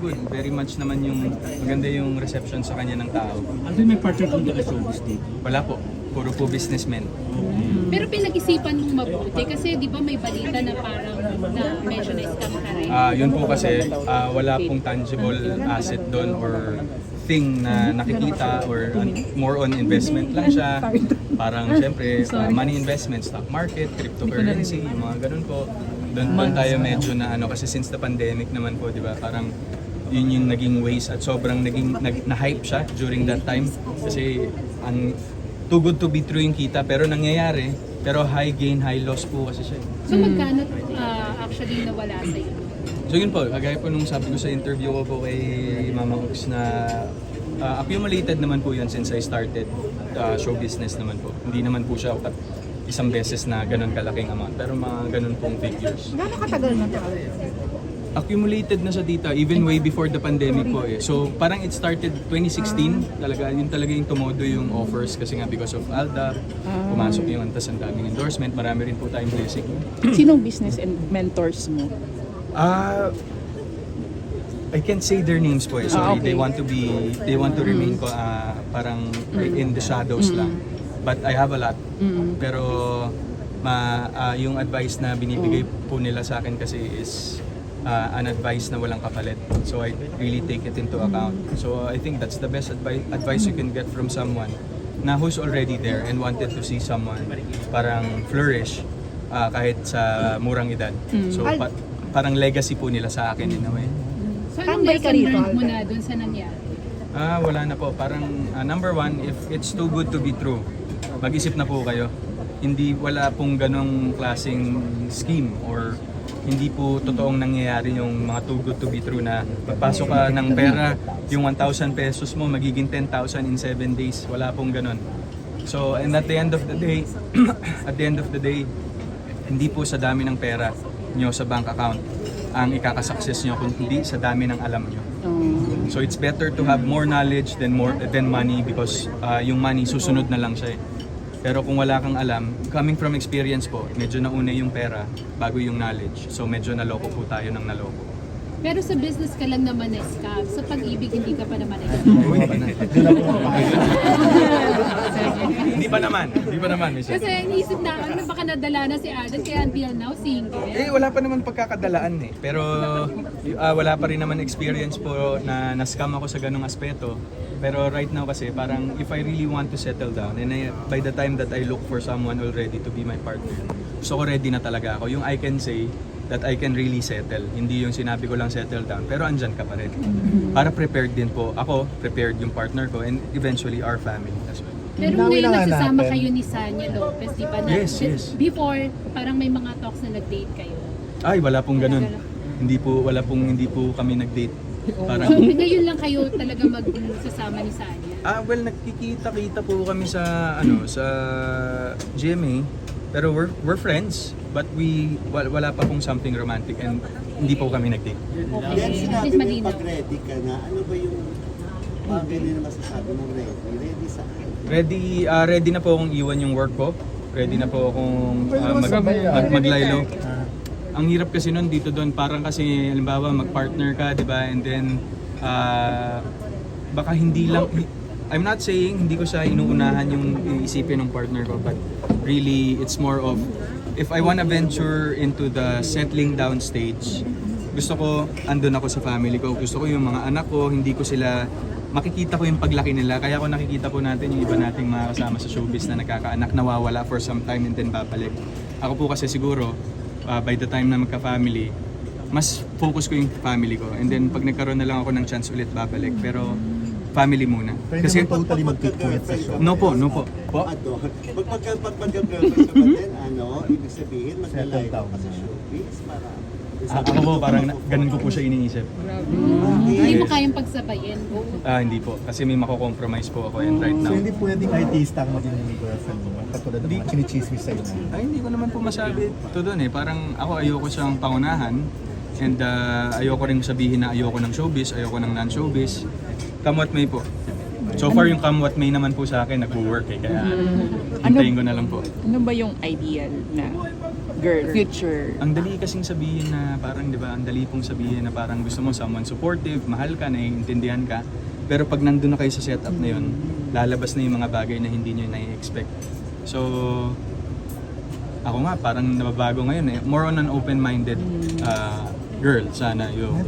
good. Very much naman yung maganda yung reception sa kanya ng tao. Ano may partner kung taga-showbiz dito? Wala po. Puro po businessmen. Pero pinag-isipan mong mabuti kasi di ba may balita na parang na medyo na-scam ka rin. Ah, yun po kasi ah, wala pong tangible asset doon or thing na nakikita or an- more on investment lang siya. Parang syempre, ah, money investment, stock market, cryptocurrency, yung mga ganun po. Doon po tayo medyo na ano kasi since the pandemic naman po, di ba? Parang yun yung naging ways at sobrang naging nag, na-hype siya during that time kasi ang too good to be true yung kita pero nangyayari pero high gain high loss po kasi siya. So magkano ah, actually nawala sa'yo? So yun po, kagaya po nung sabi ko sa interview ko po kay Mama Ux na uh, accumulated naman po yun since I started uh, show business naman po. Hindi naman po siya kat- isang beses na ganun kalaking amount, pero mga ganun pong figures. Gano'ng katagal na to? Accumulated na siya dito, even way before the pandemic po eh. So parang it started 2016, talaga, yun talaga yung tumodo yung offers kasi nga because of ALDA, pumasok yung antas ang daming endorsement, marami rin po tayong blessing. Sinong business and mentors mo? Ah, I can't say their names po eh. Sorry, Ah, okay. they want to be, they want to remain ko ah, parang in the shadows lang. But I have a lot. Pero ma, ah, yung advice na binibigay po nila sa akin kasi is ah, an advice na walang kapalit. So I really take it into account. So I think that's the best advice advice you can get from someone na who's already there and wanted to see someone parang flourish ah, kahit sa murang edad. So pa- parang legacy po nila sa akin in a way. So anong Tambay ka lesson rito, learned mo na dun sa nangyari? Ah, wala na po. Parang ah, number one, if it's too good to be true, mag-isip na po kayo. Hindi wala pong ganong klaseng scheme or hindi po totoong nangyayari yung mga too good to be true na magpasok ka ng pera, yung 1,000 pesos mo magiging 10,000 in 7 days. Wala pong ganon. So, and at the end of the day, at the end of the day, hindi po sa dami ng pera nyo sa bank account ang ikakasuccess nyo, kundi sa dami ng alam nyo. So it's better to have more knowledge than more than money because uh, yung money susunod na lang siya. eh. Pero kung wala kang alam, coming from experience po, medyo nauna yung pera bago yung knowledge. So medyo naloko po tayo ng naloko. Pero sa business ka lang naman na-scam. Sa pag-ibig hindi ka pa naman na-scam. Hindi pa naman, hindi pa naman. Michelle. Kasi iniisip na ano baka nadala na si Adan kaya until now single. Eh, wala pa naman pagkakadalaan eh. Pero ah, wala pa rin naman experience po na na-scam ako sa ganong aspeto. Pero right now kasi parang if I really want to settle down and I, by the time that I look for someone already to be my partner, ko ready na talaga ako. Yung I can say that I can really settle. Hindi yung sinabi ko lang settle down, pero andyan ka pa rin. Para prepared din po. Ako, prepared yung partner ko and eventually our family as well. Pero ngayon na nga nagsasama natin. kayo ni Sanya Lopez, di ba? Na, Yes, yes. Before, parang may mga talks na nag-date kayo. Ay, wala pong ganun. Hindi po, wala pong, hindi po kami nag-date. Parang, So ngayon lang kayo talaga magsasama ni Sanya. Ah, well, nakikita-kita po kami sa ano, sa GMA. Pero we're we're friends, but we wala, wala pa pong something romantic and hindi po kami nag-date. Okay. Yan sinabi mo malinaw. pag ready ka na, ano ba yung bagay na masasabi mo ready? Ready sa Ready ah, ready na po akong iwan yung work ko. Ready na po akong ah, mag, mag, maglaylo. Ang hirap kasi nun dito doon, parang kasi halimbawa mag-partner ka, di ba? And then ah, baka hindi lang I'm not saying hindi ko siya inuunahan yung iisipin ng partner ko but really it's more of if I wanna venture into the settling down stage gusto ko andun ako sa family ko. Gusto ko yung mga anak ko hindi ko sila makikita ko yung paglaki nila. Kaya ko nakikita po natin yung iba nating mga kasama sa showbiz na nagkakaanak nawawala for some time and then babalik. Ako po kasi siguro uh, by the time na magka-family mas focus ko yung family ko. And then pag nagkaroon na lang ako ng chance ulit babalik. Pero family muna Pwede kasi naman totally mag-quit sa show. no po no po po Ano? Pag pagka pag magka-girlfriend ka ba din, ano, ibig sabihin, Settle magka-live down ka sa na. showbiz para... Ah, ako po parang na- ganun ko po siya iniisip Hindi mo kayang pagsabayin. Oh. ah hindi po kasi may mako-compromise po ako and right So now hindi pwedeng artista ang maging girlfriend mo. Katulad ng mga chinichismis sa'yo na. ay hindi ko naman po masabi to doon eh parang ako ayoko siyang pangunahan and ah, ayoko rin sabihin na ayoko ng showbiz ayoko ng non-showbiz come what may po so far yung come what may naman po sa akin nagwo-work eh kaya hintayin ko na lang po Ano ba yung ideal na girl, future. Ang dali kasing sabihin na parang, di ba, ang dali pong sabihin na parang gusto mo someone supportive, mahal ka, naiintindihan ka. Pero pag nandun na kayo sa setup na yun, lalabas na yung mga bagay na hindi nyo nai-expect. So, ako nga, parang nababago ngayon eh. More on an open-minded uh, girl sana yung